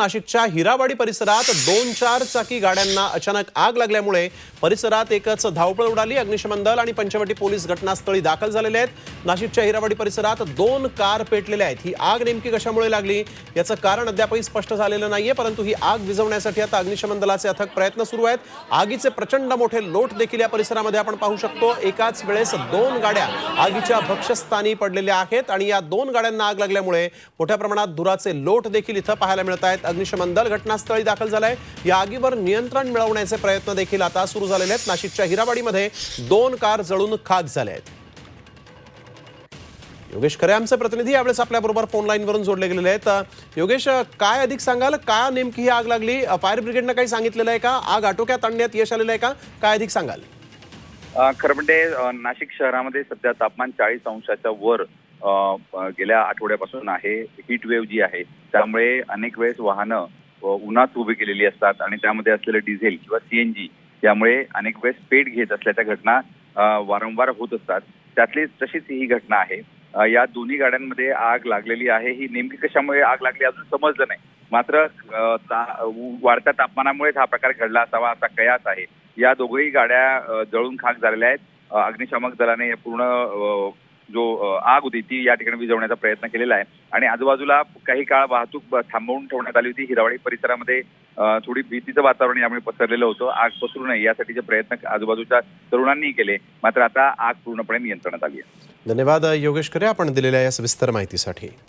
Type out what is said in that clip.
नाशिकच्या हिरावाडी परिसरात दोन चार चाकी गाड्यांना अचानक आग लागल्यामुळे परिसरात एकच धावपळ उडाली. अग्निशमन दल आणि पंचवटी पोलीस घटनास्थळी दाखल झालेले आहेत. नाशिकच्या हिरावाडी परिसरात दोन कार पेटलेल्या आहेत. ही आग नेमकी कशामुळे लागली याचं कारण अद्यापही स्पष्ट झालेलं नाहीये परंतु ही आग विझवण्यासाठी आता अग्निशमन दलाचे अथक प्रयत्न सुरू आहेत. आगीचे प्रचंड मोठे लोट देखील या परिसरामध्ये आपण पाहू शकतो. एकाच वेळेस दोन गाड्या आगीच्या भक्षस्थानी पडलेल्या आहेत आणि या दोन गाड्यांना आग लागल्यामुळे मोठ्या प्रमाणात धुराचे लोट देखील इथं पाहायला मिळत आहेत. अग्निशमन दल घटनास्थळी दाखल झालंय. या आगीवर नियंत्रण मिळवण्याचे प्रयत्न देखील आता सुरू झालेले आहेत. नाशिकच्या हिरावाडीमध्ये दोन कार जळून खाक झाल्या आहेत. योगेश खरे आमचे प्रतिनिधी यावेळेस आपल्याबरोबर फोन लाईनवरून जोडले गेलेले आहेत. योगेश काय अधिक सांगाल? का नेमकी ही आग लागली? फायर ब्रिगेडनं काही सांगितलेलं आहे का? आग आटोक्यात आणण्यात यश आलेलं आहे का? काय अधिक सांगाल? खरं म्हणजे नाशिक शहरामध्ये सध्या तापमान चाळीस अंशाच्या वर गेल्या आठवड्यापासून आहे. हीट वेव्ह जी आहे त्यामुळे अनेक वेळेस वाहनं उन्हात उभी केलेली असतात आणि त्यामध्ये असलेलं डिझेल किंवा सीएनजी यामुळे अनेक वेळेस पेट घेत असल्याच्या घटना वारंवार होत असतात. त्यातली तशीच ही घटना आहे. या दोन्ही गाड्यांमध्ये आग लागलेली आहे. ही नेमकी कशामुळे आग लागली अजून समजलं नाही. मात्र वाढत्या तापमानामुळेच हा प्रकार घडला असावा असा कयास आहे. या दोघही गाड्या जळून खाक झालेल्या आहेत. अग्निशामक दलाने पूर्ण जो आग होती ती या ठिकाणी विझवण्याचा प्रयत्न केलेला आहे. आणि आजूबाजूला काही काळ वाहतूक थांबवून ठेवण्यात आली होती. हिरावळी परिसरामध्ये थोडी भीतीचं वातावरण यामुळे पसरलेलं होतं. आग पसरू नये यासाठीचे प्रयत्न आजूबाजूच्या तरुणांनी केले. मात्र आता आग पूर्णपणे नियंत्रणात आली आहे. धन्यवाद योगेश खरे. आपण दिलेल्या या सविस्तर माहितीसाठी.